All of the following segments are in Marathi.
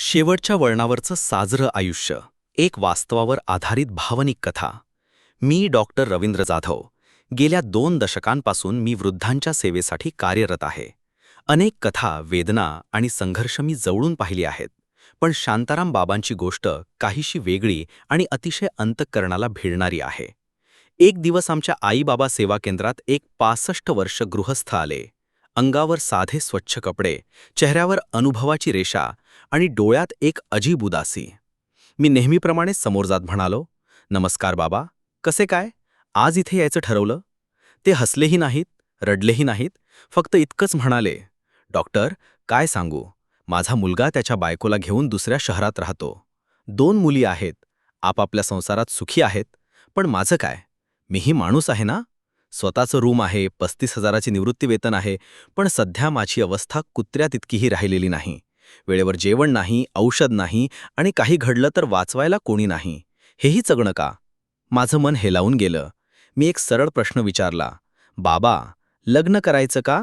शेवटच्या वळणावरचं साजरं आयुष्य एक वास्तवावर आधारित भावनिक कथा. मी डॉक्टर रवींद्र जाधव. गेल्या दोन दशकांपासून मी वृद्धांच्या सेवेसाठी कार्यरत आहे. अनेक कथा वेदना आणि संघर्ष मी जवळून पाहिली आहेत. पण शांताराम बाबांची गोष्ट काहीशी वेगळी आणि अतिशय अंतःकरणाला भिडणारी आहे. एक दिवस आमच्या आईबाबा सेवा केंद्रात एक पासष्ट वर्ष गृहस्थ आले. अंगावर साधे स्वच्छ कपडे चेहऱ्यावर अनुभवाची रेषा आणि डोळ्यात एक अजीब उदासी. मी नेहमीप्रमाणे समोर जात म्हणालो नमस्कार बाबा कसे काय? आज इथे यायचं ठरवलं? ते हसलेही नाहीत रडलेही नाहीत फक्त इतकंच म्हणाले डॉक्टर काय सांगू? माझा मुलगा त्याच्या बायकोला घेऊन दुसऱ्या शहरात राहतो. दोन मुली आहेत आपापल्या संसारात सुखी आहेत पण माझं काय? मीही माणूस आहे ना? स्वतःचं रूम आहे पस्तीस हजाराची निवृत्तीवेतन आहे पण सध्या माझी अवस्था कुत्र्या तितकीही राहिलेली नाही. वेळेवर जेवण नाही औषध नाही आणि काही घडलं तर वाचवायला कोणी नाही. हेही चगणं का? माझं मन हेलावून गेलं. मी एक सरळ प्रश्न विचारला बाबा लग्न करायचं का?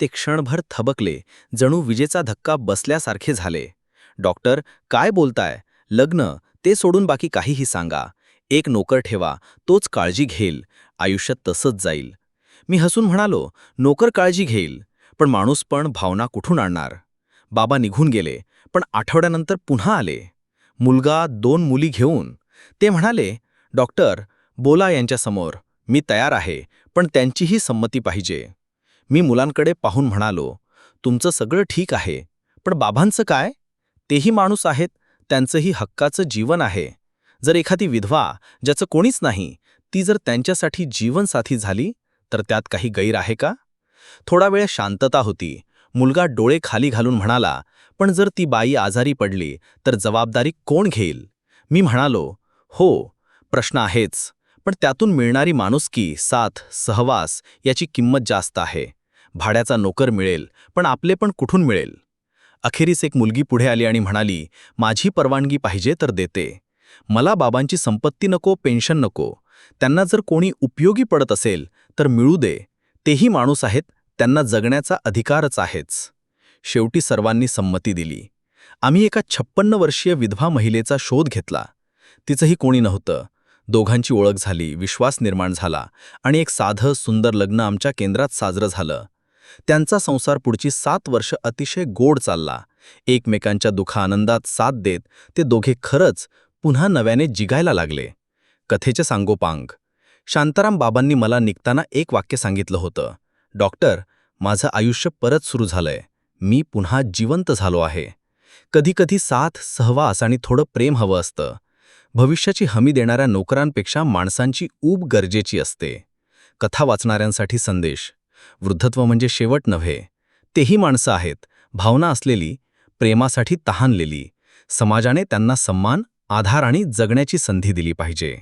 ते क्षणभर थबकले. जणू विजेचा धक्का बसल्यासारखे झाले. डॉक्टर काय बोलताय? लग्न? ते सोडून बाकी काहीही सांगा. एक नोकर ठेवा तोच काळजी घेईल आयुष्यात तसंच जाईल. मी हसून म्हणालो नोकर काळजी घेईल पण माणूस पण भावना कुठून आणणार? बाबा निघून गेले पण आठवड्यानंतर पुन्हा आले. मुलगा दोन मुली घेऊन. ते म्हणाले डॉक्टर बोला यांच्यासमोर मी तयार आहे पण त्यांचीही संमती पाहिजे. मी मुलांकडे पाहून म्हणालो तुमचं सगळं ठीक आहे पण बाबांचं काय? तेही माणूस आहेत त्यांचंही हक्काचं जीवन आहे. जर एखादी विधवा ज्याचं कोणीच नाही ती जर त्यांच्यासाठी जीवनसाथी झाली तर त्यात काही गैर आहे का? थोडा वेळ शांतता होती. मुलगा डोळे खाली घालून म्हणाला पण जर ती बाई आजारी पडली तर जबाबदारी कोण घेईल? मी म्हणालो हो प्रश्न आहेच. पण त्यातून मिळणारी माणुसकी साथ सहवास याची किंमत जास्त आहे. भाड्याचा नोकर मिळेल पण आपले पण कुठून मिळेल? अखेरीस एक मुलगी पुढे आली आणि म्हणाली माझी परवानगी पाहिजे तर देते. मला बाबांची संपत्ती नको पेन्शन नको. त्यांना जर कोणी उपयोगी पडत असेल तर मिळू दे. तेही माणूस आहेत त्यांना जगण्याचा अधिकारच आहेच. शेवटी सर्वांनी संमती दिली. आम्ही एका छप्पन्न वर्षीय विधवा महिलेचा शोध घेतला. तिचंही कोणी नव्हतं. दोघांची ओळख झाली विश्वास निर्माण झाला आणि एक साधं सुंदर लग्न आमच्या केंद्रात साजरं झालं. त्यांचा संसार पुढची सात वर्ष अतिशय गोड चालला. एकमेकांच्या दुःखानंदात साथ देत ते दोघे खरंच पुन्हा नव्याने जिगायला लागले. कथेचे सांगोपांग. शांताराम बाबांनी मला निघताना एक वाक्य सांगितलं होतं. डॉक्टर माझं आयुष्य परत सुरू झालंय. मी पुन्हा जिवंत झालो आहे. कधीकधी साथ सहवास आणि थोडं प्रेम हवं असतं. भविष्याची हमी देणाऱ्या नोकरांपेक्षा माणसांची ऊब गरजेची असते. कथा वाचणाऱ्यांसाठी संदेश. वृद्धत्व म्हणजे शेवट नव्हे. तेही माणसं आहेत. भावना असलेली. प्रेमासाठी तहानलेली. समाजाने त्यांना सन्मान आधार आणि जगण्याची संधी दिली पाहिजे.